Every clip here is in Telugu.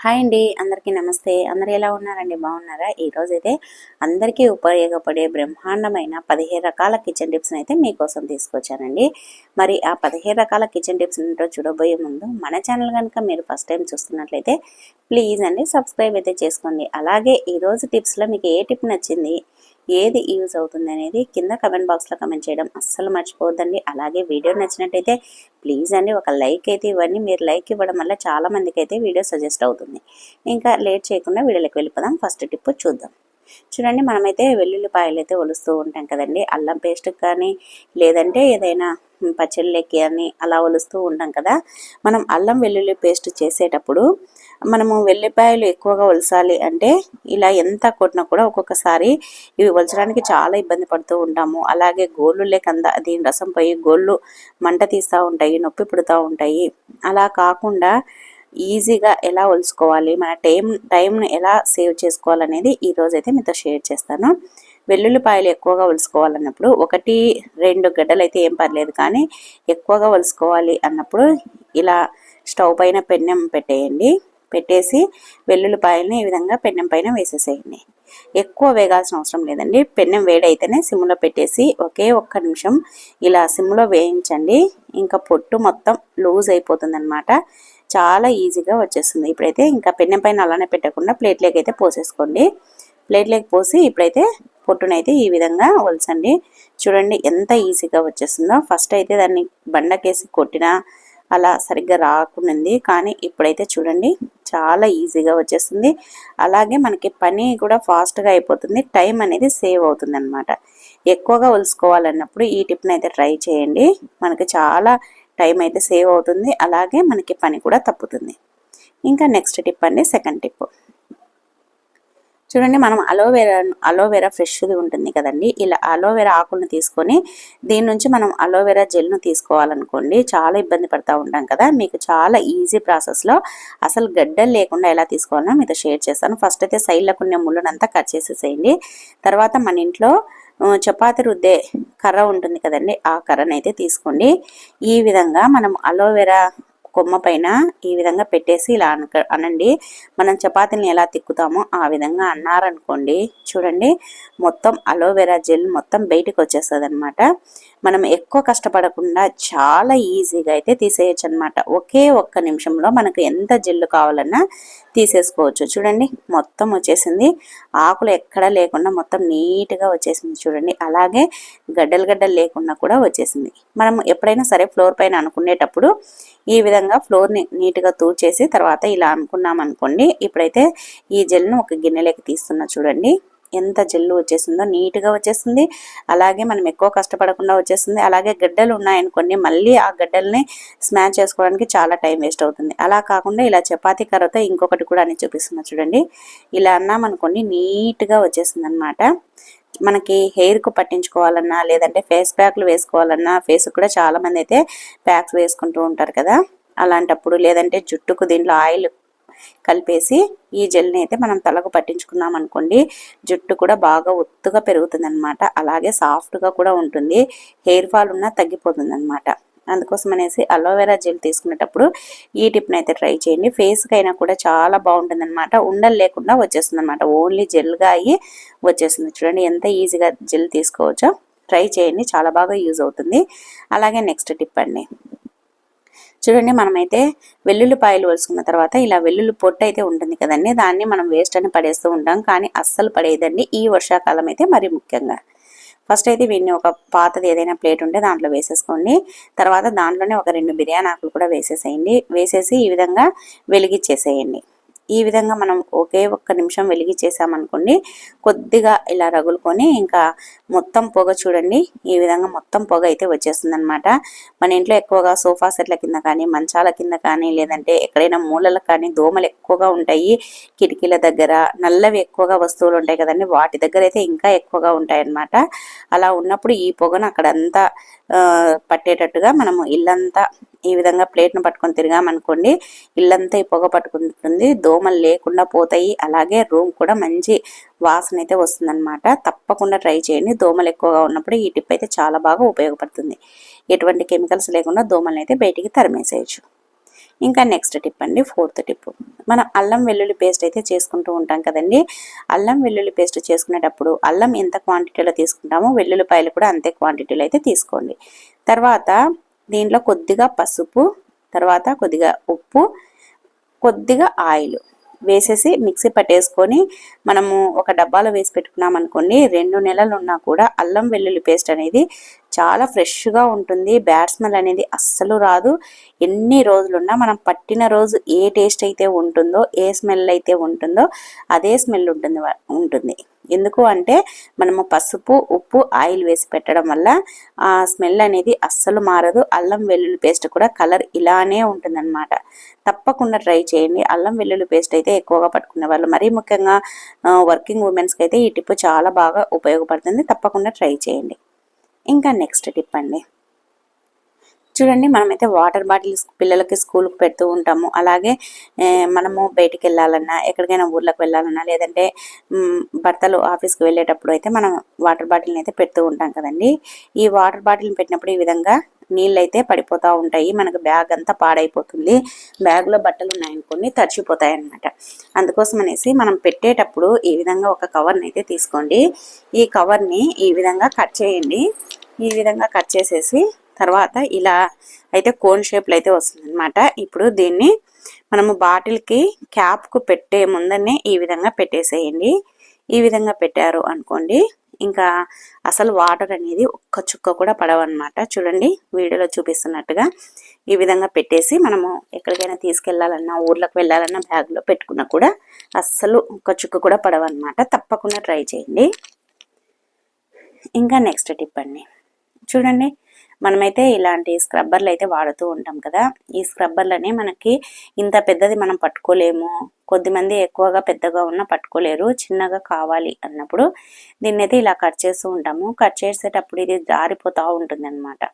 హాయ్ అండి అందరికీ నమస్తే. అందరు ఎలా ఉన్నారండి? బాగున్నారా? ఈరోజు అయితే అందరికీ ఉపయోగపడే బ్రహ్మాండమైన పదిహేను రకాల కిచెన్ టిప్స్ని అయితే మీకోసం తీసుకొచ్చానండి. మరి ఆ పదిహేను రకాల కిచెన్ టిప్స్ ఏంటో చూడబోయే ముందు మన ఛానల్ కనుక మీరు ఫస్ట్ టైం చూస్తున్నట్లయితే ప్లీజ్ అండి సబ్స్క్రైబ్ అయితే చేసుకోండి. అలాగే ఈరోజు టిప్స్లో మీకు ఏ టిప్ నచ్చింది ఏది యూజ్ అవుతుంది అనేది కింద కమెంట్ బాక్స్లో కమెంట్ చేయడం అస్సలు మర్చిపోవద్దండి. అలాగే వీడియో నచ్చినట్టయితే ప్లీజ్ అండి ఒక లైక్ అయితే ఇవ్వండి. మీరు లైక్ ఇవ్వడం వల్ల చాలామందికి అయితే వీడియో సజెస్ట్ అవుతుంది. ఇంకా లేట్ చేయకుండా వీడియోలోకి వెళ్ళిపోదాం. ఫస్ట్ టిప్ చూద్దాం. చూడండి మనమైతే వెల్లుల్లిపాయలు అయితే ఒలుస్తూ ఉంటాం కదండి. అల్లం పేస్ట్ కానీ లేదంటే ఏదైనా పచ్చళ్ళకి అని అలా ఒలుస్తూ ఉంటాం కదా. మనం అల్లం వెల్లుల్లి పేస్ట్ చేసేటప్పుడు మనము వెల్లిపాయలు ఎక్కువగా ఒలసాలి అంటే ఇలా ఎంత కొట్టినా కూడా ఒక్కొక్కసారి ఇవి ఒలచడానికి చాలా ఇబ్బంది పడుతూ ఉంటాము. అలాగే గోళ్ళు లేకంద దీని రసం పోయి గోళ్ళు మంట తీస్తూ ఉంటాయి నొప్పి పుడుతూ ఉంటాయి. అలా కాకుండా ఈజీగా ఎలా ఒలుసుకోవాలి మన టైం టైంను ఎలా సేవ్ చేసుకోవాలనేది ఈరోజైతే మీతో షేర్ చేస్తాను. వెల్లుల్లిపాయలు ఎక్కువగా ఒలుసుకోవాలన్నప్పుడు ఒకటి రెండు గడ్డలు అయితే ఏం పర్లేదు కానీ ఎక్కువగా ఒలుసుకోవాలి అన్నప్పుడు ఇలా స్టవ్ పైన పెన్నెం పెట్టేయండి. పెట్టేసి వెల్లుల్లిపాయలని ఈ విధంగా పెన్నెం పైన వేసేసేయండి. ఎక్కువ వేగాల్సిన అవసరం లేదండి. పెన్నెం వేడైతేనే సిమ్లో పెట్టేసి ఒకే ఒక్క నిమిషం ఇలా సిమ్లో వేయించండి. ఇంకా పొట్టు మొత్తం లూజ్ అయిపోతుంది అనమాట చాలా ఈజీగా వచ్చేస్తుంది. ఇప్పుడైతే ఇంకా పెన్నెం పైన అలానే పెట్టకుండా ప్లేట్లోకి అయితే పోసేసుకోండి. ప్లేట్లోకి పోసి ఇప్పుడైతే పొట్టునైతే ఈ విధంగా ఒలసండి. చూడండి ఎంత ఈజీగా వచ్చేస్తుందో. ఫస్ట్ అయితే దాన్ని బండకేసి కొట్టినా అలా సరిగ్గా రాకుండింది. కానీ ఇప్పుడైతే చూడండి చాలా ఈజీగా వచ్చేస్తుంది. అలాగే మనకి పని కూడా ఫాస్ట్గా అయిపోతుంది. టైం అనేది సేవ్ అవుతుంది అనమాట ఎక్కువగా ఒలుసుకోవాలన్నప్పుడు ఈ టిప్ని అయితే ట్రై చేయండి. మనకి చాలా టైం అయితే సేవ్ అవుతుంది. అలాగే మనకి పని కూడా తప్పుతుంది. ఇంకా నెక్స్ట్ టిప్ అండి సెకండ్ టిప్. చూడండి మనం అలోవెరా అలోవెరా ఫ్రెష్ది ఉంటుంది కదండి. ఇలా అలోవెరా ఆకులను తీసుకొని దీని నుంచి మనం అలోవెరా జెల్ను తీసుకోవాలనుకోండి చాలా ఇబ్బంది పడుతూ ఉంటాం కదా. మీకు చాలా ఈజీ ప్రాసెస్లో అసలు గడ్డలు లేకుండా ఎలా తీసుకోవాలో మీతో షేర్ చేస్తాను. ఫస్ట్ అయితే సైడ్లకు ఉన్న ముళ్ళనంతా కట్ చేసేసేయండి. తర్వాత మన ఇంట్లో చపాతి రుద్దే కర్ర ఉంటుంది కదండి ఆ కర్రనైతే తీసుకోండి. ఈ విధంగా మనం అలోవెరా కొమ్మ పైన ఈ విధంగా పెట్టేసి ఇలా అన అనండి. మనం చపాతీని ఎలా తిక్కుతామో ఆ విధంగా అన్నారనుకోండి చూడండి. మొత్తం అలోవెరా జెల్ మొత్తం బయటికి వచ్చేస్తుంది అనమాట మనం ఎక్కువ కష్టపడకుండా చాలా ఈజీగా అయితే తీసేయచ్చు అనమాట ఒకే ఒక్క నిమిషంలో మనకు ఎంత జెల్లు కావాలన్నా తీసేసుకోవచ్చు. చూడండి మొత్తం వచ్చేసింది. ఆకులు ఎక్కడా లేకుండా మొత్తం నీట్గా వచ్చేసింది చూడండి. అలాగే గడ్డలు గడ్డలు లేకుండా కూడా వచ్చేసింది. మనం ఎప్పుడైనా సరే ఫ్లోర్ పైన అనుకునేటప్పుడు ఈ విధంగా ఫ్లోర్ని నీట్గా తూచేసి తర్వాత ఇలా అనుకున్నాం అనుకోండి ఇప్పుడైతే ఈ జెల్ను ఒక గిన్నెలోకి తీస్తున్నా చూడండి. ఎంత జెల్లు వచ్చేసిందో నీట్గా వచ్చేస్తుంది అలాగే మనం ఎక్కువ కష్టపడకుండా వచ్చేస్తుంది అలాగే గడ్డలు ఉన్నాయనుకోండి మళ్ళీ ఆ గడ్డల్ని స్మాచ్ చేసుకోవడానికి చాలా టైం వేస్ట్ అవుతుంది. అలా కాకుండా ఇలా చపాతీ కర్రతో ఇంకొకటి కూడా అని చూపిస్తున్నా చూడండి. ఇలా అన్నామనుకోండి నీట్గా వచ్చేసింది అనమాట మనకి హెయిర్కు పట్టించుకోవాలన్నా లేదంటే ఫేస్ ప్యాక్లు వేసుకోవాలన్నా ఫేస్ కూడా చాలామంది అయితే ప్యాక్స్ వేసుకుంటూ ఉంటారు కదా. అలాంటప్పుడు లేదంటే జుట్టుకు దీంట్లో ఆయిల్ కలిపేసి ఈ జెల్ని అయితే మనం తలకు పట్టించుకున్నాం అనుకోండి జుట్టు కూడా బాగా ఒత్తుగా పెరుగుతుంది అనమాట అలాగే సాఫ్ట్గా కూడా ఉంటుంది. హెయిర్ ఫాల్ ఉన్నా తగ్గిపోతుంది అనమాట అందుకోసం అనేసి అలోవెరా జెల్ తీసుకునేటప్పుడు ఈ టిప్ని అయితే ట్రై చేయండి. ఫేస్కి అయినా కూడా చాలా బాగుంటుంది అనమాట ఉండలు లేకుండా వచ్చేస్తుంది అనమాట ఓన్లీ జెల్గా అయ్యి వచ్చేస్తుంది. చూడండి ఎంత ఈజీగా జెల్ తీసుకోవచ్చో ట్రై చేయండి. చాలా బాగా యూజ్ అవుతుంది. అలాగే నెక్స్ట్ టిప్ అండి. చూడండి మనమైతే వెల్లుల్లిపాయలు వలుసుకున్న తర్వాత ఇలా వెల్లుల్లి పొట్టు అయితే ఉంటుంది కదండి దాన్ని మనం వేస్ట్ అని పడేస్తూ ఉంటాం. కానీ అస్సలు పడేదండి ఈ వర్షాకాలం అయితే మరి ముఖ్యంగా. ఫస్ట్ అయితే వీడిని ఒక పాతది ఏదైనా ప్లేట్ ఉంటే దాంట్లో వేసేసుకోండి. తర్వాత దాంట్లోనే ఒక రెండు బిర్యానీ ఆకులు కూడా వేసేసేయండి. వేసేసి ఈ విధంగా వెలిగిచ్చేసేయండి. ఈ విధంగా మనం ఒకే ఒక్క నిమిషం వెలిగించేసామనుకోండి కొద్దిగా ఇలా రగులుకొని ఇంకా మొత్తం పొగ చూడండి ఈ విధంగా మొత్తం పొగ అయితే వచ్చేస్తుంది అనమాట మన ఇంట్లో ఎక్కువగా సోఫా సెట్ల కింద కానీ మంచాల కింద కానీ లేదంటే ఎక్కడైనా మూలలకు కానీ దోమలు ఎక్కువగా ఉంటాయి కిటికీల దగ్గర నల్లవి ఎక్కువగా వస్తువులు ఉంటాయి కదండి వాటి దగ్గర అయితే ఇంకా ఎక్కువగా ఉంటాయి అన్నమాట అలా ఉన్నప్పుడు ఈ పొగను అక్కడంతా పట్టేటట్టుగా మనము ఇల్లంతా ఈ విధంగా ప్లేట్ను పట్టుకొని తిరిగామనుకోండి ఇల్లంతా ఈ పొగ పట్టుకుంటుంది దోమలు లేకుండా పోతాయి అలాగే రూమ్ కూడా మంచి వాసన అయితే వస్తుందన్నమాట. తప్పకుండా ట్రై చేయండి దోమలు ఎక్కువగా ఉన్నప్పుడు ఈ టిప్ అయితే చాలా బాగా ఉపయోగపడుతుంది. ఎటువంటి కెమికల్స్ లేకుండా దోమలను అయితే బయటికి తరిమేసేయచ్చు. ఇంకా నెక్స్ట్ టిప్ అండి ఫోర్త్ టిప్ మనం అల్లం వెల్లుల్లి పేస్ట్ అయితే చేసుకుంటూ ఉంటాం కదండి. అల్లం వెల్లుల్లి పేస్ట్ చేసుకునేటప్పుడు అల్లం ఎంత క్వాంటిటీలో తీసుకుంటామో వెల్లుల్లిపాయలు కూడా అంతే క్వాంటిటీలో అయితే తీసుకోండి. తర్వాత దీంట్లో కొద్దిగా పసుపు తర్వాత కొద్దిగా ఉప్పు కొద్దిగా ఆయిల్. వేసేసి మిక్సీ పట్టేసుకొని మనము ఒక డబ్బాలో వేసి పెట్టుకున్నాం అనుకోండి రెండు నెలలు ఉన్నా కూడా అల్లం వెల్లుల్లి పేస్ట్ అనేది చాలా ఫ్రెష్గా ఉంటుంది. బ్యాడ్ స్మెల్ అనేది అస్సలు రాదు. ఎన్ని రోజులున్నా మనం పట్టిన రోజు ఏ టేస్ట్ అయితే ఉంటుందో ఏ స్మెల్ అయితే ఉంటుందో అదే స్మెల్ ఉంటుంది ఉంటుంది. ఎందుకు అంటే మనము పసుపు ఉప్పు ఆయిల్ వేసి పెట్టడం వల్ల ఆ స్మెల్ అనేది అస్సలు మారదు. అల్లం వెల్లుల్లి పేస్ట్ కూడా కలర్ ఇలానే ఉంటుందన్నమాట. తప్పకుండా ట్రై చేయండి. అల్లం వెల్లుల్లి పేస్ట్ అయితే ఎక్కువగా పట్టుకునే వాళ్ళు. మరీ ముఖ్యంగా వర్కింగ్ ఉమెన్స్కి అయితే ఈ టిప్ చాలా బాగా ఉపయోగపడుతుంది. తప్పకుండా ట్రై చేయండి. ఇంకా నెక్స్ట్ టిప్ అండి. చూడండి మనమైతే వాటర్ బాటిల్స్ పిల్లలకి స్కూల్కి పెడుతూ ఉంటాము. అలాగే మనము బయటికి వెళ్ళాలన్నా ఎక్కడికైనా ఊర్లకు వెళ్ళాలన్నా లేదంటే భర్తలు ఆఫీస్కి వెళ్ళేటప్పుడు అయితే మనం వాటర్ బాటిల్ని అయితే పెడుతూ ఉంటాం కదండి. ఈ వాటర్ బాటిల్ని పెట్టినప్పుడు ఈ విధంగా నీళ్ళు అయితే పడిపోతూ ఉంటాయి. మనకు బ్యాగ్ అంతా పాడైపోతుంది. బ్యాగ్లో బట్టలు ఉన్నాయనుకోండి తడిచిపోతాయి అనమాట అందుకోసం అనేసి మనం పెట్టేటప్పుడు ఈ విధంగా ఒక కవర్ని అయితే తీసుకోండి. ఈ కవర్ని ఈ విధంగా కట్ చేయండి. ఈ విధంగా కట్ చేసేసి తర్వాత ఇలా అయితే కోన్ షేప్లో అయితే వస్తుందన్నమాట. ఇప్పుడు దీన్ని మనము బాటిల్కి క్యాప్కు పెట్టే ముందనే ఈ విధంగా పెట్టేసేయండి. ఈ విధంగా పెట్టారు అనుకోండి ఇంకా అసలు వాటర్ అనేది ఒక్క చుక్క కూడా పడవన్నమాట. చూడండి వీడియోలో చూపిస్తున్నట్టుగా ఈ విధంగా పెట్టేసి మనము ఎక్కడికైనా తీసుకెళ్ళాలన్నా ఊర్లకు వెళ్ళాలన్నా బ్యాగ్లో పెట్టుకున్నా కూడా అస్సలు ఒక్క చుక్క కూడా పడవన్నమాట. తప్పకుండా ట్రై చేయండి. ఇంకా నెక్స్ట్ టిప్ అండి. చూడండి మనమైతే ఇలాంటి స్క్రబ్బర్లు అయితే వాడుతూ ఉంటాం కదా. ఈ స్క్రబ్బర్లని మనకి ఇంత పెద్దది మనం పట్టుకోలేము. కొద్దిమంది ఎక్కువగా పెద్దగా ఉన్న పట్టుకోలేరు. చిన్నగా కావాలి అన్నప్పుడు దీన్ని అయితే ఇలా కట్ చేస్తూ ఉంటాము. కట్ చేసేటప్పుడు ఇది జారిపోతూ ఉంటుంది అనమాట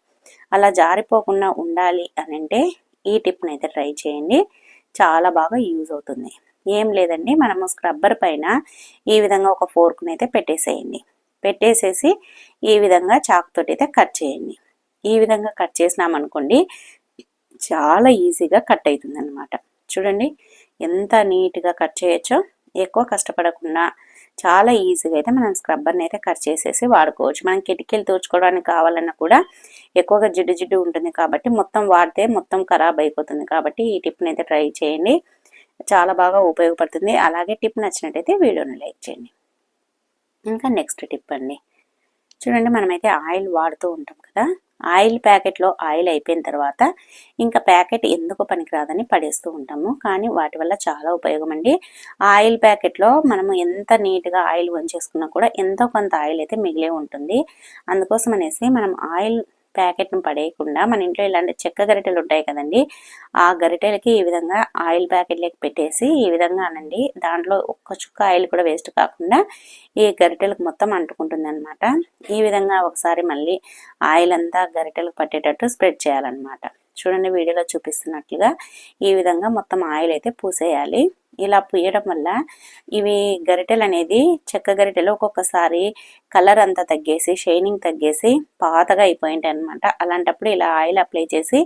అలా జారిపోకుండా ఉండాలి అని అంటే ఈ టిప్ని అయితే ట్రై చేయండి. చాలా బాగా యూజ్ అవుతుంది. ఏం లేదండి మనము స్క్రబ్బర్ పైన ఈ విధంగా ఒక ఫోర్క్ని అయితే పెట్టేసేయండి. పెట్టేసేసి ఈ విధంగా చాక్తోటి అయితే కట్ చేయండి. ఈ విధంగా కట్ చేసినామనుకోండి చాలా ఈజీగా కట్ అవుతుంది అనమాట చూడండి ఎంత నీట్గా కట్ చేయొచ్చో ఎక్కువ కష్టపడకుండా చాలా ఈజీగా అయితే మనం స్క్రబ్బర్ని అయితే కట్ చేసేసి వాడుకోవచ్చు. మనం కిటికీలు తోచుకోవడానికి కావాలన్నా కూడా ఎక్కువగా జిడ్డు జిడ్డు ఉంటుంది కాబట్టి మొత్తం వాడితే మొత్తం ఖరాబ్ అయిపోతుంది కాబట్టి ఈ టిప్ని అయితే ట్రై చేయండి. చాలా బాగా ఉపయోగపడుతుంది. అలాగే టిప్ నచ్చినట్టయితే వీడియోని లైక్ చేయండి. ఇంకా నెక్స్ట్ టిప్ అండి. చూడండి మనమైతే ఆయిల్ వాడుతూ ఉంటాం కదా ఆయిల్ ప్యాకెట్లో ఆయిల్ అయిపోయిన తర్వాత ఇంకా ప్యాకెట్ ఎందుకు పనికిరాదని పడేస్తూ ఉంటాము. కానీ వాటి వల్ల చాలా ఉపయోగం అండి ఆయిల్ ప్యాకెట్లో మనము ఎంత నీట్గా ఆయిల్ వంచేసుకున్నా కూడా ఎంతో కొంత ఆయిల్ అయితే మిగిలే ఉంటుంది. అందుకోసం అనేసి మనం ఆయిల్ ప్యాకెట్ను పడేయకుండా మన ఇంట్లో ఇలాంటి చెక్క గరిటెలు ఉంటాయి కదండి ఆ గరిటెలకి ఈ విధంగా ఆయిల్ ప్యాకెట్లకి పెట్టేసి ఈ విధంగా అనండి దాంట్లో ఒక్క చుక్క ఆయిల్ కూడా వేస్ట్ కాకుండా ఈ గరిటెలకు మొత్తం అంటుకుంటుంది అనమాట ఈ విధంగా ఒకసారి మళ్ళీ ఆయిల్ అంతా గరిటెలకు పట్టేటట్టు స్ప్రెడ్ చేయాలన్నమాట. చూడండి వీడియోలో చూపిస్తున్నట్లుగా ఈ విధంగా మొత్తం ఆయిల్ అయితే పూసేయాలి. ఇలా పూయడం వల్ల ఇవి గరిటెలు అనేది చెక్క గరిటెలు ఒక్కొక్కసారి కలర్ అంతా తగ్గేసి షైనింగ్ తగ్గేసి పాతగా అయిపోయింటాయి అనమాట అలాంటప్పుడు ఇలా ఆయిల్ అప్లై చేసి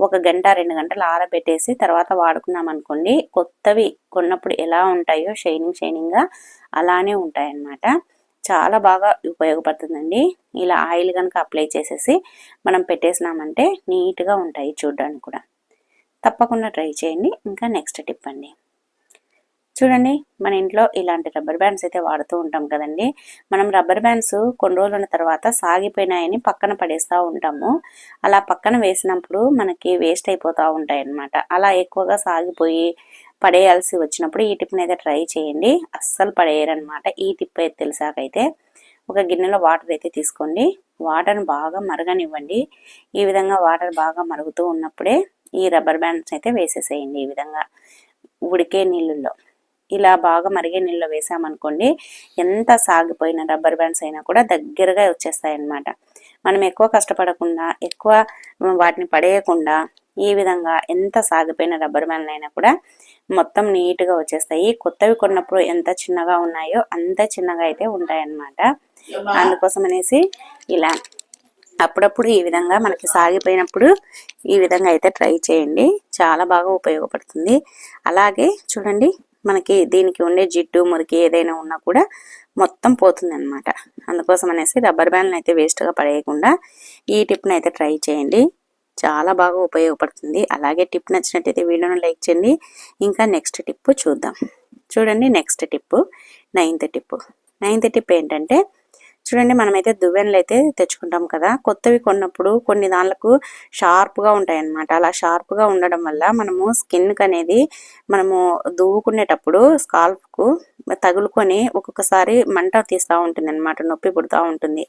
ఒక గంట రెండు గంటలు ఆరబెట్టేసి తర్వాత వాడుకున్నాం అనుకోండి కొత్తవి కొన్నప్పుడు ఎలా ఉంటాయో షైనింగ్ షైనింగ్గా అలానే ఉంటాయన్నమాట. చాలా బాగా ఉపయోగపడుతుందండి. ఇలా ఆయిల్ కనుక అప్లై చేసేసి మనం పెట్టేసినామంటే నీట్గా ఉంటాయి చూడడానికి కూడా. తప్పకుండా ట్రై చేయండి. ఇంకా నెక్స్ట్ టిప్ అండి. చూడండి మన ఇంట్లో ఇలాంటి రబ్బర్ బ్యాండ్స్ అయితే వాడుతూ ఉంటాం కదండి. మనం రబ్బర్ బ్యాండ్స్ కొన్ని రోజులు ఉన్న తర్వాత సాగిపోయినాయని పక్కన పడేస్తూ ఉంటాము. అలా పక్కన వేసినప్పుడు మనకి వేస్ట్ అయిపోతూ ఉంటాయి అన్నమాట అలా ఎక్కువగా సాగిపోయి పడేయాల్సి వచ్చినప్పుడు ఈ టిప్ని అయితే ట్రై చేయండి. అస్సలు పడేయరనమాట. ఈ టిప్ అయితే తెలిసాకైతే. ఒక గిన్నెలో వాటర్ అయితే తీసుకోండి. వాటర్ని బాగా మరగనివ్వండి. ఈ విధంగా వాటర్ బాగా మరుగుతూ ఉన్నప్పుడే ఈ రబ్బర్ బ్యాండ్స్ అయితే వేసేసేయండి ఈ విధంగా ఉడికే నీళ్ళల్లో. ఇలా బాగా మరిగే నీళ్ళు వేసామనుకోండి ఎంత సాగిపోయిన రబ్బర్ బ్యాండ్స్ అయినా కూడా దగ్గరగా వచ్చేస్తాయి అన్నమాట మనం ఎక్కువ కష్టపడకుండా ఎక్కువ వాటిని పడేయకుండా ఈ విధంగా ఎంత సాగిపోయిన రబ్బర్ బ్యాండ్లు అయినా కూడా మొత్తం నీట్గా వచ్చేస్తాయి. కొత్తవి కొన్నప్పుడు ఎంత చిన్నగా ఉన్నాయో అంత చిన్నగా అయితే ఉంటాయి అన్నమాట అందుకోసం అనేసి ఇలా అప్పుడప్పుడు ఈ విధంగా మనకి సాగిపోయినప్పుడు ఈ విధంగా అయితే ట్రై చేయండి. చాలా బాగా ఉపయోగపడుతుంది. అలాగే చూడండి మనకి దీనికి ఉండే జిడ్డు మురికి ఏదైనా ఉన్నా కూడా మొత్తం పోతుంది అనమాట అందుకోసం అనేసి రబ్బర్ బ్యాండ్ని అయితే వేస్ట్గా పడేయకుండా ఈ టిప్ని అయితే ట్రై చేయండి. చాలా బాగా ఉపయోగపడుతుంది. అలాగే టిప్ నచ్చినట్టయితే వీడియోను లైక్ చేయండి. ఇంకా నెక్స్ట్ టిప్ చూద్దాం. చూడండి next tip ninth tip ninth tip ఏంటంటే చూడండి మనమైతే దువ్వెనలు అయితే తెచ్చుకుంటాం కదా. కొత్తవి కొన్నప్పుడు కొన్ని దానిలకు షార్ప్గా ఉంటాయి అన్నమాట అలా షార్ప్గా ఉండడం వల్ల మనము స్కిన్కి అనేది మనము దువ్వుకునేటప్పుడు స్కాల్ప్కు తగులుకొని ఒక్కొక్కసారి మంట తీస్తూ ఉంటుంది అనమాట నొప్పి పుడుతూ ఉంటుంది.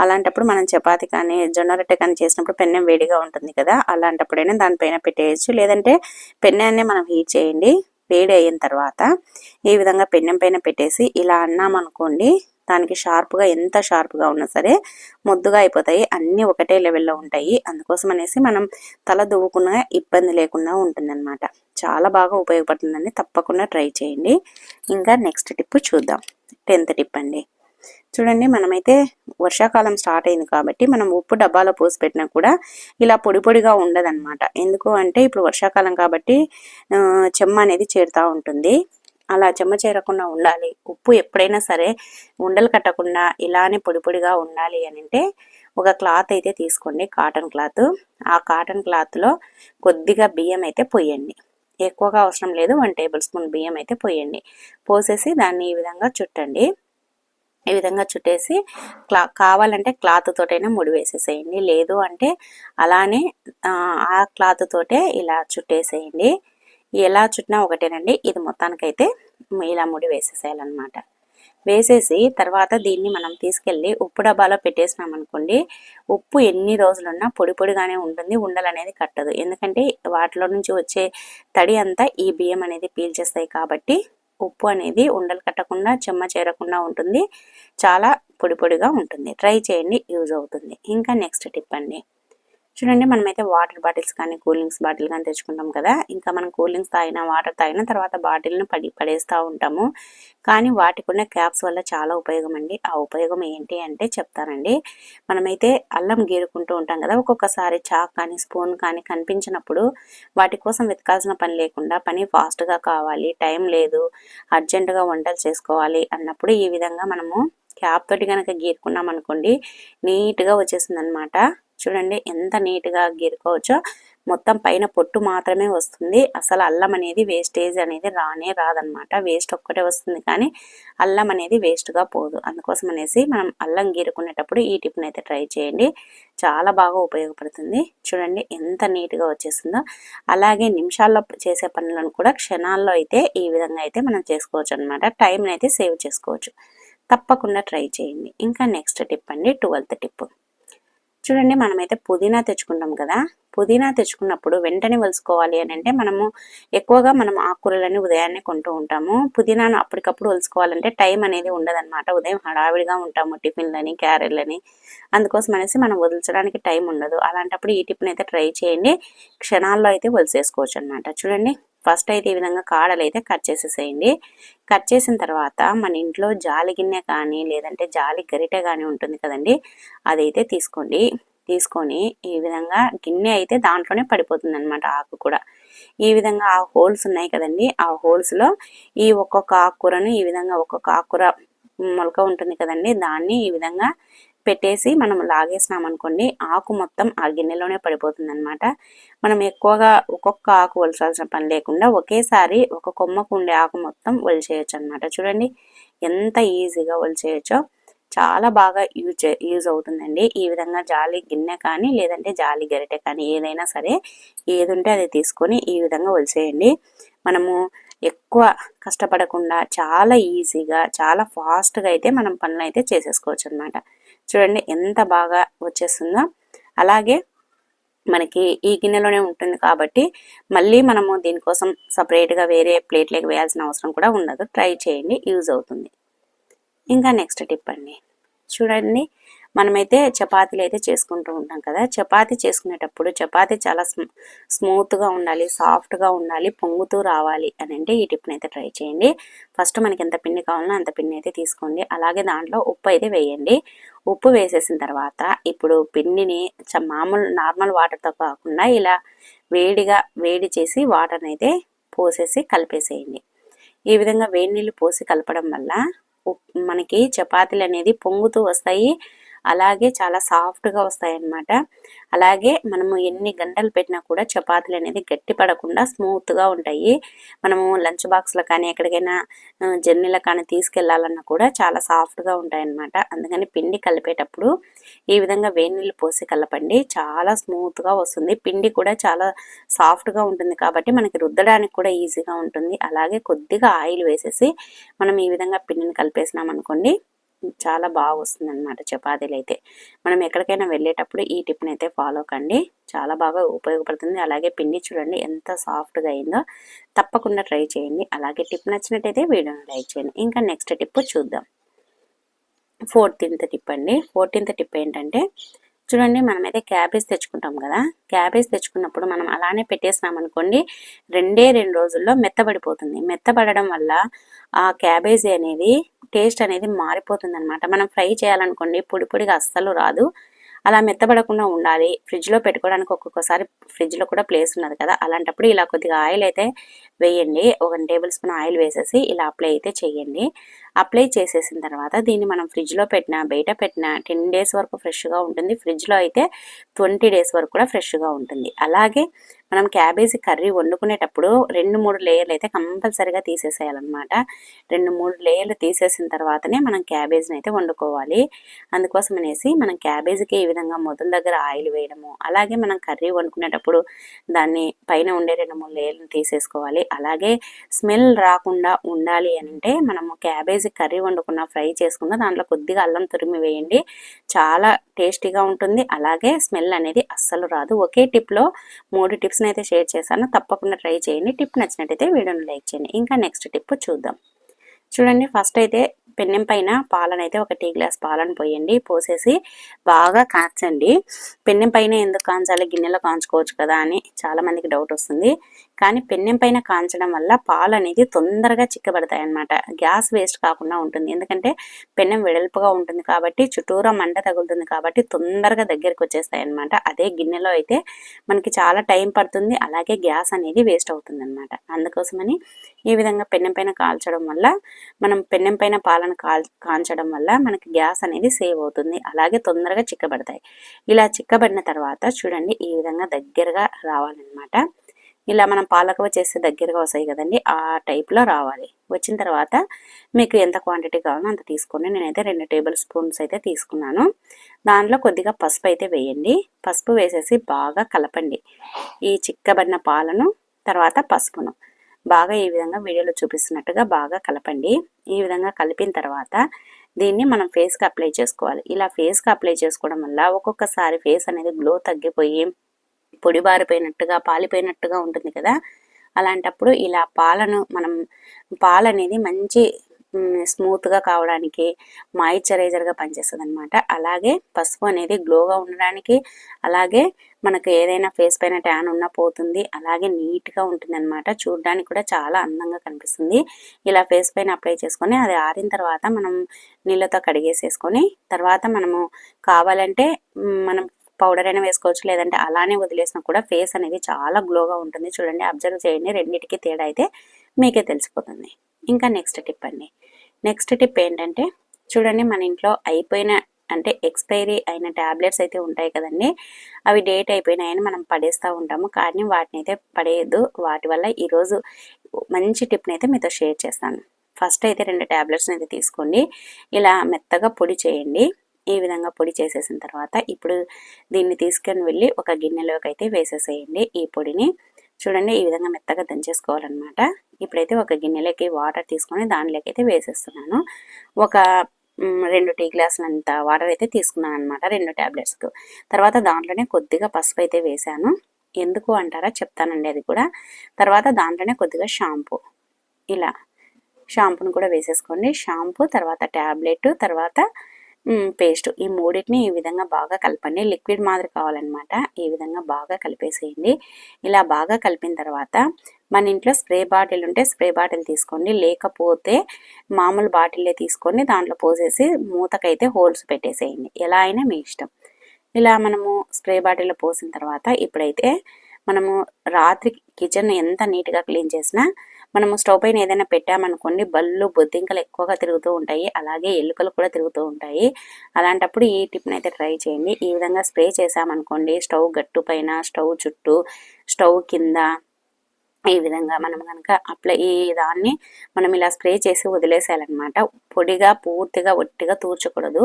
అలాంటప్పుడు మనం చపాతి కానీ జొన్న రొట్టె కానీ చేసినప్పుడు పెన్నెం వేడిగా ఉంటుంది కదా. అలాంటప్పుడైనా దానిపైన పెట్టేయచ్చు. లేదంటే పెన్నెన్నే మనం హీట్ చేయండి వేడి అయిన తర్వాత ఈ విధంగా పెన్నెం పైన పెట్టేసి ఇలా అన్నామనుకోండి దానికి షార్ప్గా ఎంత షార్ప్గా ఉన్నా సరే ముద్దుగా అయిపోతాయి. అన్నీ ఒకటే లెవెల్లో ఉంటాయి. అందుకోసం అనేసి మనం తల దువ్వుకున్న ఇబ్బంది లేకుండా ఉంటుందన్నమాట. చాలా బాగా ఉపయోగపడుతుందని తప్పకుండా ట్రై చేయండి. ఇంకా నెక్స్ట్ టిప్ చూద్దాం. టెన్త్ టిప్ అండి. చూడండి మనమైతే వర్షాకాలం స్టార్ట్ అయింది కాబట్టి మనం ఉప్పు డబ్బాలో పోసి పెట్టినా కూడా ఇలా పొడి పొడిగా ఉండదన్నమాట. ఎందుకు అంటే ఇప్పుడు వర్షాకాలం కాబట్టి చెమ్మ అనేది చేరుతూ ఉంటుంది. అలా చెమ్మ చేరకుండా ఉండాలి. ఉప్పు ఎప్పుడైనా సరే ఉండలు కట్టకుండా ఇలానే పొడి పొడిగా ఉండాలి అని అంటే ఒక క్లాత్ అయితే తీసుకోండి కాటన్ క్లాత్. ఆ కాటన్ క్లాత్లో కొద్దిగా బియ్యం అయితే పోయండి. ఎక్కువగా అవసరం లేదు వన్ టేబుల్ స్పూన్ బియ్యం అయితే పోయండి. పోసేసి దాన్ని ఈ విధంగా చుట్టండి. ఈ విధంగా చుట్టేసి క్లా కావాలంటే క్లాత్ తోటైనా ముడి వేసేసేయండి. లేదు అంటే అలానే ఆ క్లాత్ తోటే ఇలా చుట్టేసేయండి. ఎలా చుట్టినా ఒకటేనండి. ఇది మొత్తానికైతే ఇలా ముడి వేసేసేయాలన్నమాట. వేసేసి తర్వాత దీన్ని మనం తీసుకెళ్ళి ఉప్పు డబ్బాలో పెట్టేసినాం అనుకోండి ఉప్పు ఎన్ని రోజులున్నా పొడి పొడిగానే ఉంటుంది ఉండలు అనేది కట్టదు. ఎందుకంటే వాటిలో నుంచి వచ్చే తడి అంతా ఈ బియ్యం అనేది పీల్చేస్తాయి కాబట్టి ఉప్పు అనేది ఉండలు కట్టకుండా చెమ్మ చేరకుండా ఉంటుంది. చాలా పొడి పొడిగా ఉంటుంది. ట్రై చేయండి యూజ్ అవుతుంది. ఇంకా నెక్స్ట్ టిప్ అండి. చూడండి మనమైతే వాటర్ బాటిల్స్ కానీ కూల్ డ్రింక్స్ బాటిల్ కానీ తెచ్చుకుంటాం కదా. ఇంకా మనం కూల్ డ్రింక్స్ తాగిన వాటర్ తాగిన తర్వాత బాటిల్ని పడి పడేస్తూ ఉంటాము. కానీ వాటికి ఉన్న క్యాప్స్ వల్ల చాలా ఉపయోగం అండి. ఆ ఉపయోగం ఏంటి అంటే చెప్తానండి. మనమైతే అల్లం గీరుకుంటూ ఉంటాం కదా. ఒక్కొక్కసారి చాక్ కానీ స్పూన్ కానీ కనిపించినప్పుడు వాటి కోసం వెతకాల్సిన పని లేకుండా పని ఫాస్ట్గా కావాలి టైం లేదు అర్జెంటుగా వంటలు చేసుకోవాలి అన్నప్పుడు ఈ విధంగా మనము క్యాప్ తోటి కనుక గీరుకున్నాం అనుకోండి నీట్గా వచ్చేసింది అనమాట చూడండి ఎంత నీట్గా గీరుకోవచ్చో. మొత్తం పైన పొట్టు మాత్రమే వస్తుంది. అసలు అల్లం అనేది వేస్టేజ్ అనేది రానే రాదనమాట. వేస్ట్ ఒక్కటే వస్తుంది కానీ అల్లం అనేది వేస్ట్గా పోదు. అందుకోసం అనేసి మనం అల్లం గీరుకునేటప్పుడు ఈ టిప్ని అయితే ట్రై చేయండి. చాలా బాగా ఉపయోగపడుతుంది. చూడండి ఎంత నీట్గా వచ్చేసిందో. అలాగే నిమిషాల్లో చేసే పనులను కూడా క్షణాల్లో అయితే ఈ విధంగా అయితే మనం చేసుకోవచ్చు అనమాట టైంని అయితే సేవ్ చేసుకోవచ్చు. తప్పకుండా ట్రై చేయండి. ఇంకా నెక్స్ట్ టిప్ అండి. Twelfth tip. చూడండి మనమైతే పుదీనా తెచ్చుకుంటాం కదా. పుదీనా తెచ్చుకున్నప్పుడు వెంటనే వలుసుకోవాలి అని అంటే మనము ఎక్కువగా మనం ఆకుకూరలని ఉదయాన్నే కొంటూ ఉంటాము. పుదీనాను అప్పటికప్పుడు వలుసుకోవాలంటే టైం అనేది ఉండదన్నమాట. ఉదయం హడావిడిగా ఉంటాము టిఫిన్లని క్యారెట్లని. అందుకోసం అనేసి మనం వదిలించడానికి టైం ఉండదు. అలాంటప్పుడు ఈ టిఫిన్ అయితే ట్రై చేయండి. క్షణాల్లో అయితే వలిసేసుకోవచ్చు అనమాట చూడండి ఫస్ట్ అయితే ఈ విధంగా కాడలు అయితే కట్ చేసేసేయండి. కట్ చేసిన తర్వాత మన ఇంట్లో జాలి గిన్నె కానీ లేదంటే జాలి గరిటె కానీ ఉంటుంది కదండి అదైతే తీసుకోండి. తీసుకొని ఈ విధంగా గిన్నె అయితే దాంట్లోనే పడిపోతుంది అనమాట ఆకు కూడా. ఈ విధంగా ఆ హోల్స్ ఉన్నాయి కదండి ఆ హోల్స్లో ఈ ఒక్కొక్క ఆకుకూరను ఈ విధంగా ఒక్కొక్క ఆకుకూర మొలక ఉంటుంది కదండి దాన్ని ఈ విధంగా పెట్టేసి మనం లాగేసినాం అనుకోండి ఆకు మొత్తం ఆ గిన్నెలోనే పడిపోతుంది అనమాట మనం ఎక్కువగా ఒక్కొక్క ఆకు వలసాల్సిన పని లేకుండా ఒకేసారి ఒక కొమ్మకు ఉండే ఆకు మొత్తం వలిచేయచ్చు అనమాట చూడండి ఎంత ఈజీగా వలిచేయచ్చో చాలా బాగా యూజ్ యూజ్ అవుతుందండి. ఈ విధంగా జాలి గిన్నె కానీ లేదంటే జాలి గరిటె కానీ ఏదైనా సరే ఏది ఉంటే అది తీసుకొని ఈ విధంగా వలిసేయండి మనము ఎక్కువ కష్టపడకుండా చాలా ఈజీగా చాలా ఫాస్ట్గా అయితే మనం పనులు అయితే చేసేసుకోవచ్చు అనమాట చూడండి ఎంత బాగా వచ్చేస్తుందో. అలాగే మనకి ఈ గిన్నెలోనే ఉంటుంది కాబట్టి మళ్ళీ మనము దీనికోసం సపరేట్గా వేరే ప్లేట్లోకి వేయాల్సిన అవసరం కూడా ఉండదు. ట్రై చేయండి యూజ్ అవుతుంది. ఇంకా నెక్స్ట్ టిప్ అండి. చూడండి మనమైతే చపాతీలు అయితే చేసుకుంటూ ఉంటాం కదా. చపాతీ చేసుకునేటప్పుడు చపాతీ చాలా స్మూత్గా ఉండాలి సాఫ్ట్గా ఉండాలి పొంగుతూ రావాలి అని అంటే ఈ టిప్ని అయితే ట్రై చేయండి. ఫస్ట్ మనకి ఎంత పిండి కావాలన్నా అంత పిండి అయితే తీసుకోండి. అలాగే దాంట్లో ఉప్పు అయితే వేయండి. ఉప్పు వేసేసిన తర్వాత ఇప్పుడు పిండిని మామూలు నార్మల్ వాటర్తో కాకుండా ఇలా వేడిగా వేడి చేసి వాటర్ని అయితే పోసేసి కలిపేసేయండి. ఈ విధంగా వేడి నీళ్ళు పోసి కలపడం వల్ల మనకి చపాతీలు అనేది పొంగుతూ వస్తాయి. అలాగే చాలా సాఫ్ట్గా వస్తాయన్నమాట. అలాగే మనము ఎన్ని గంటలు పెట్టినా కూడా చపాతీలు అనేది గట్టి పడకుండా స్మూత్గా ఉంటాయి. మనము లంచ్ బాక్స్లో కానీ ఎక్కడికైనా జర్నీలో కానీ తీసుకెళ్ళాలన్నా కూడా చాలా సాఫ్ట్గా ఉంటాయన్నమాట. అందుకని పిండి కలిపేటప్పుడు ఈ విధంగా వేడి నీళ్ళు పోసి కలపండి. చాలా స్మూత్గా వస్తుంది. పిండి కూడా చాలా సాఫ్ట్గా ఉంటుంది కాబట్టి మనకి రుద్దడానికి కూడా ఈజీగా ఉంటుంది. అలాగే కొద్దిగా ఆయిల్ వేసేసి మనం ఈ విధంగా పిండిని కలిపేసినాం అనుకోండి చాలా బాగా వస్తుంది అనమాట చపాతీలు అయితే మనం ఎక్కడికైనా వెళ్ళేటప్పుడు ఈ టిప్ని అయితే ఫాలో కండి. చాలా బాగా ఉపయోగపడుతుంది. అలాగే పిండి చూడండి ఎంత సాఫ్ట్గా అయిందో తప్పకుండా ట్రై చేయండి. అలాగే టిప్ నచ్చినట్టయితే వీడియోని లైక్ చేయండి. ఇంకా నెక్స్ట్ టిప్ చూద్దాం. ఫోర్టీన్త్ టిప్ అండి ఫోర్టీన్త్ టిప్ ఏంటంటే చూడండి మనమైతే క్యాబేజ్ తెచ్చుకుంటాం కదా. క్యాబేజ్ తెచ్చుకున్నప్పుడు మనం అలానే పెట్టేసినాం అనుకోండి రెండే రెండు రోజుల్లో మెత్తబడిపోతుంది. మెత్తబడడం వల్ల ఆ క్యాబేజీ అనేది టేస్ట్ అనేది మారిపోతుంది అనమాట మనం ఫ్రై చేయాలనుకోండి పొడి పొడిగా అస్సలు రాదు. అలా మెత్తబడకుండా ఉండాలి. ఫ్రిడ్జ్లో పెట్టుకోవడానికి ఒక్కొక్కసారి ఫ్రిడ్జ్లో కూడా ప్లేస్ ఉన్నది కదా అలాంటప్పుడు ఇలా కొద్దిగా ఆయిల్ అయితే వేయండి. ఒక టేబుల్ స్పూన్ ఆయిల్ వేసేసి ఇలా అప్లై అయితే చేయండి. అప్లై చేసేసిన తర్వాత దీన్ని మనం ఫ్రిడ్జ్లో పెట్టినా బయట పెట్టినా టెన్ డేస్ వరకు ఫ్రెష్గా ఉంటుంది. ఫ్రిడ్జ్లో అయితే ట్వంటీ డేస్ వరకు కూడా ఫ్రెష్గా ఉంటుంది. అలాగే మనం క్యాబేజీ కర్రీ వండుకునేటప్పుడు రెండు మూడు లేయర్లు అయితే కంపల్సరీగా తీసేసేయాలన్నమాట. రెండు మూడు లేయర్లు తీసేసిన తర్వాతనే మనం క్యాబేజీని అయితే వండుకోవాలి. అందుకోసం అనేసి మనం క్యాబేజీకి ఈ విధంగా మొదల దగ్గర ఆయిల్ వేయడము అలాగే మనం కర్రీ వండుకునేటప్పుడు దాన్ని పైన ఉండే రెండు మూడు లేయర్లు తీసేసుకోవాలి. అలాగే స్మెల్ రాకుండా ఉండాలి అని అంటే మనము క్యాబేజీ కర్రీ వండుకున్న ఫ్రై చేసుకున్న దాంట్లో కొద్దిగా అల్లం తురిమి వేయండి. చాలా టేస్టీగా ఉంటుంది. అలాగే స్మెల్ అనేది అస్సలు రాదు. ఒకే టిప్లో మూడు టిప్స్ని అయితే షేర్ చేశాను. తప్పకుండా ట్రై చేయండి. టిప్ నచ్చినట్టయితే వీడియోని లైక్ చేయండి. ఇంకా నెక్స్ట్ టిప్ చూద్దాం. చూడండి ఫస్ట్ అయితే పెన్నెం పైన పాలనైతే ఒక టీ గ్లాస్ పాలను పోయండి. పోసేసి బాగా కాచండి. పెన్నెం పైన ఎందుకు కాంచాలి? గిన్నెలో కాంచుకోవచ్చు కదా అని చాలా మందికి డౌట్ వస్తుంది. కానీ పెన్నెం పైన కాంచడం వల్ల పాలు అనేది తొందరగా చిక్కబడతాయి అనమాట గ్యాస్ వేస్ట్ కాకుండా ఉంటుంది. ఎందుకంటే పెన్నెం వెడల్పుగా ఉంటుంది కాబట్టి చుట్టూరా మంట తగులుతుంది కాబట్టి తొందరగా దగ్గరికి వచ్చేస్తాయి అనమాట అదే గిన్నెలో అయితే మనకి చాలా టైం పడుతుంది. అలాగే గ్యాస్ అనేది వేస్ట్ అవుతుంది అనమాట అందుకోసమని ఈ విధంగా పెన్నెం పైన కాల్చడం వల్ల మనం పెన్నెం పైన పాలను కాల్ కాంచడం వల్ల మనకి గ్యాస్ అనేది సేవ్ అవుతుంది. అలాగే తొందరగా చిక్కబడతాయి. ఇలా చిక్కబడిన తర్వాత చూడండి ఈ విధంగా దగ్గరగా రావాలన్నమాట. ఇలా మనం పాలకవ చేస్తే దగ్గరగా వస్తాయి కదండి ఆ టైప్లో రావాలి. వచ్చిన తర్వాత మీకు ఎంత క్వాంటిటీ కావాలో అంత తీసుకోండి. నేనైతే రెండు టేబుల్ స్పూన్స్ అయితే తీసుకున్నాను. దాంట్లో కొద్దిగా పసుపు అయితే వేయండి. పసుపు వేసేసి బాగా కలపండి. ఈ చిక్కబడిన పాలను తర్వాత పసుపును. బాగా ఈ విధంగా వీడియోలో చూపిస్తున్నట్టుగా బాగా కలపండి. ఈ విధంగా కలిపిన తర్వాత దీన్ని మనం ఫేస్కి అప్లై చేసుకోవాలి. ఇలా ఫేస్కి అప్లై చేసుకోవడం వల్ల ఒక్కొక్కసారి ఫేస్ అనేది గ్లో తగ్గిపోయి పొడి బారిపోయినట్టుగా పాలిపోయినట్టుగా ఉంటుంది కదా. అలాంటప్పుడు ఇలా పాలను మనం పాలు అనేది మంచి స్మూత్గా కావడానికి మాయిశ్చరైజర్గా పనిచేస్తుంది అనమాట అలాగే పసుపు అనేది గ్లోగా ఉండడానికి అలాగే మనకు ఏదైనా ఫేస్ పైన ట్యాన్ ఉన్నా పోతుంది అలాగే నీట్గా ఉంటుంది అనమాట చూడడానికి కూడా చాలా అందంగా కనిపిస్తుంది. ఇలా ఫేస్ పైన అప్లై చేసుకొని అది ఆరిన తర్వాత మనం నీళ్ళతో కడిగేసేసుకొని తర్వాత మనము కావాలంటే మనం పౌడర్ అయినా వేసుకోవచ్చు లేదంటే అలానే వదిలేసినా కూడా ఫేస్ అనేది చాలా గ్లోగా ఉంటుంది. చూడండి అబ్జర్వ్ చేయండి. రెండింటికి తేడా అయితే మీకే తెలిసిపోతుంది. ఇంకా నెక్స్ట్ టిప్ అండి. నెక్స్ట్ టిప్ ఏంటంటే చూడండి మన ఇంట్లో అయిపోయిన అంటే ఎక్స్పైరీ అయిన ట్యాబ్లెట్స్ అయితే ఉంటాయి కదండి. అవి డేట్ అయిపోయినాయని మనం పడేస్తూ ఉంటాము. కానీ వాటిని అయితే పడేయద్దు. వాటి వల్ల ఈరోజు మంచి టిప్ని అయితే మీతో షేర్ చేస్తాను. ఫస్ట్ అయితే రెండు ట్యాబ్లెట్స్ని అయితే తీసుకోండి. ఇలా మెత్తగా పొడి చేయండి. ఈ విధంగా పొడి చేసేసిన తర్వాత ఇప్పుడు దీన్ని తీసుకొని వెళ్ళి ఒక గిన్నెలోకి అయితే వేసేసేయండి ఈ పొడిని. చూడండి ఈ విధంగా మెత్తగా దంచేసుకోవాలన్నమాట. ఇప్పుడైతే ఒక గిన్నెలోకి వాటర్ తీసుకొని దానిలోకి అయితే వేసేస్తున్నాను. ఒక రెండు టీ గ్లాసులంత వాటర్ అయితే తీసుకున్నాను అనమాట రెండు ట్యాబ్లెట్స్కు తర్వాత దాంట్లోనే కొద్దిగా పసుపు అయితే వేశాను. ఎందుకు అంటారా చెప్తానండి అది కూడా. తర్వాత దాంట్లోనే కొద్దిగా షాంపూ. ఇలా షాంపూని కూడా వేసేసుకోండి. షాంపూ తర్వాత ట్యాబ్లెట్ తర్వాత పేస్ట్ ఈ మూడింటిని ఈ విధంగా బాగా కలపండి. లిక్విడ్ మాదిరి కావాలన్నమాట. ఈ విధంగా బాగా కలిపేసేయండి. ఇలా బాగా కలిపిన తర్వాత మన ఇంట్లో స్ప్రే బాటిల్ ఉంటే స్ప్రే బాటిల్ తీసుకోండి. లేకపోతే మామూలు బాటిల్లే తీసుకొని దాంట్లో పోసేసి మూతకైతే హోల్స్ పెట్టేసేయండి. ఎలా అయినా మీ ఇష్టం. ఇలా మనము స్ప్రే బాటిల్లో పోసిన తర్వాత ఇప్పుడైతే మనము రాత్రి కిచెన్ ఎంత నీట్గా క్లీన్ చేసినా మనము స్టవ్ పైన ఏదైనా పెట్టామనుకోండి బళ్ళు బొద్దింకలు ఎక్కువగా తిరుగుతూ ఉంటాయి. అలాగే ఎలుకలు కూడా తిరుగుతూ ఉంటాయి. అలాంటప్పుడు ఈ టిప్ని అయితే ట్రై చేయండి. ఈ విధంగా స్ప్రే చేసామనుకోండి స్టవ్ గట్టు పైన స్టవ్ చుట్టూ స్టవ్ కింద ఈ విధంగా మనం కనుక అప్లై ఈ దాన్ని మనం ఇలా స్ప్రే చేసి వదిలేసేయాలన్నమాట. పొడిగా పూర్తిగా ఒట్టిగా తూర్చకూడదు.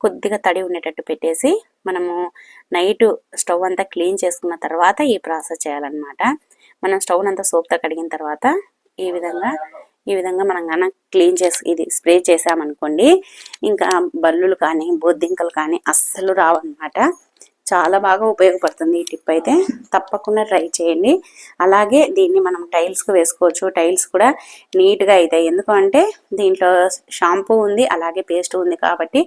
కొద్దిగా తడి ఉండేటట్టు పెట్టేసి మనము నైట్ స్టవ్ అంతా క్లీన్ చేసుకున్న తర్వాత ఈ ప్రాసెస్ చేయాలన్నమాట. మనం స్టవ్ అంతా సోప్తో కడిగిన తర్వాత ఈ విధంగా ఈ విధంగా మనం కనుక క్లీన్ చేసి ఇది స్ప్రే చేసామనుకోండి ఇంకా బల్లులు కానీ బొద్దింకలు కానీ అస్సలు రావన్నమాట. చాలా బాగా ఉపయోగపడుతుంది ఈ టిప్ అయితే. తప్పకుండా ట్రై చేయండి. అలాగే దీన్ని మనం టైల్స్కి వేసుకోవచ్చు. టైల్స్ కూడా నీట్గా అవుతాయి. ఎందుకంటే దీంట్లో షాంపూ ఉంది అలాగే పేస్ట్ ఉంది కాబట్టి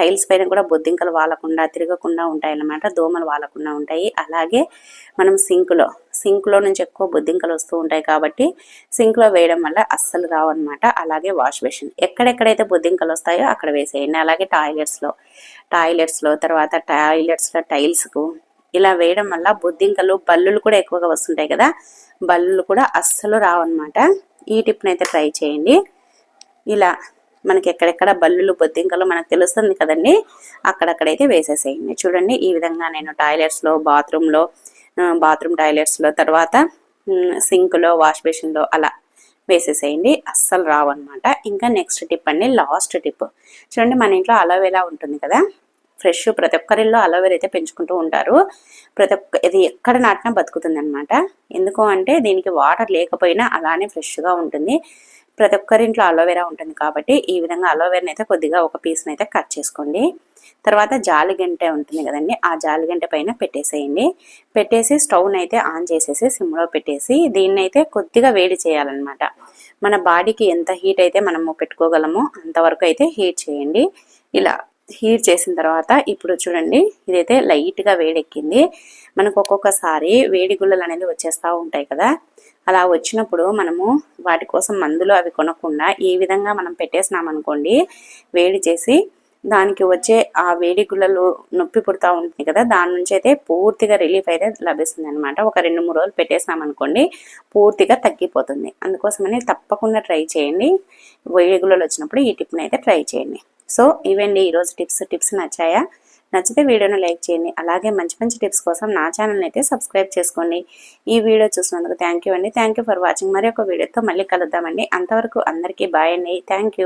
టైల్స్ పైన కూడా బొద్దింకలు వాలకుండా తిరగకుండా ఉంటాయి అన్నమాట దోమలు వాలకుండా ఉంటాయి. అలాగే మనం సింక్లో సింక్లో నుంచి ఎక్కువ బొద్దింకలు వస్తూ ఉంటాయి కాబట్టి సింక్లో వేయడం వల్ల అస్సలు రావన్నమాట. అలాగే వాష్ బేసిన్ ఎక్కడెక్కడైతే బొద్దింకలు వస్తాయో అక్కడ వేసేయండి. అలాగే టాయిలెట్స్లో టాయిలెట్స్లో తర్వాత టాయిలెట్స్లో టైల్స్కు ఇలా వేయడం వల్ల బొద్దింకలు బల్లులు కూడా ఎక్కువగా వస్తుంటాయి కదా. బల్లులు కూడా అస్సలు రావన్నమాట. ఈ టిప్ని అయితే ట్రై చేయండి. ఇలా మనకి ఎక్కడెక్కడ బల్లులు బొద్దింకలు మనకు తెలుస్తుంది కదండి అక్కడక్కడైతే వేసేసేయండి. చూడండి ఈ విధంగా నేను టాయిలెట్స్లో బాత్రూంలో బాత్రూమ్ టాయిలెట్స్లో తర్వాత సింక్లో వాష్ బేసిన్లో అలా వేసేసేయండి. అస్సలు రావన్నమాట. ఇంకా నెక్స్ట్ టిప్ అండి లాస్ట్ టిప్. చూడండి మన ఇంట్లో అలోవెరా ఉంటుంది కదా? ఫ్రెష్ ప్రతి ఒక్కరిలో అలోవెరా అయితే పెంచుకుంటూ ఉంటారు. ప్రతి ఒక్క ఇది ఎక్కడ నాటినా బతుకుతుంది అనమాట ఎందుకు అంటే దీనికి వాటర్ లేకపోయినా అలానే ఫ్రెష్గా ఉంటుంది. ప్రతి ఒక్కరింట్లో అలోవెరా ఉంటుంది కాబట్టి ఈ విధంగా అలోవెరాని అయితే కొద్దిగా ఒక పీస్ని అయితే కట్ చేసుకోండి. తర్వాత జాలిగంటె ఉంటుంది కదండి ఆ జాలిగంట పైన పెట్టేసేయండి. పెట్టేసి స్టవ్ని అయితే ఆన్ చేసేసి సిమ్లో పెట్టేసి దీన్ని అయితే కొద్దిగా వేడి చేయాలన్నమాట. మన బాడీకి ఎంత హీట్ అయితే మనము పెట్టుకోగలమో అంతవరకు అయితే హీట్ చేయండి. ఇలా హీట్ చేసిన తర్వాత ఇప్పుడు చూడండి ఇదైతే లైట్గా వేడెక్కింది. మనకు ఒక్కొక్కసారి వేడి గుళ్ళలు అనేది వచ్చేస్తూ ఉంటాయి కదా అలా వచ్చినప్పుడు మనము వాటి కోసం మందులు అవి కొనకుండా ఈ విధంగా మనం పెట్టేసినామనుకోండి వేడి చేసి దానికి వచ్చే ఆ వేడి గుళ్ళలు నొప్పి పుడతా ఉంటుంది కదా దాని నుంచి అయితే పూర్తిగా రిలీఫ్ అయితే లభిస్తుంది అనమాట ఒక రెండు మూడు రోజులు పెట్టేసినాం అనుకోండి పూర్తిగా తగ్గిపోతుంది. అందుకోసమని తప్పకుండా ట్రై చేయండి. వేడి గుళ్ళలు వచ్చినప్పుడు ఈ టిప్ని అయితే ట్రై చేయండి. సో ఇవండి ఈరోజు టిప్స్. టిప్స్ నచ్చాయా? నచ్చితే వీడియోను లైక్ చేయండి. అలాగే మంచి మంచి టిప్స్ కోసం నా ఛానల్ని అయితే సబ్స్క్రైబ్ చేసుకోండి. ఈ వీడియో చూసినందుకు థ్యాంక్ యూ అండి. Thank you for watching. మరి ఒక వీడియోతో మళ్ళీ కలుద్దామండి. అంతవరకు అందరికీ బాయ్ అండి. Thank you.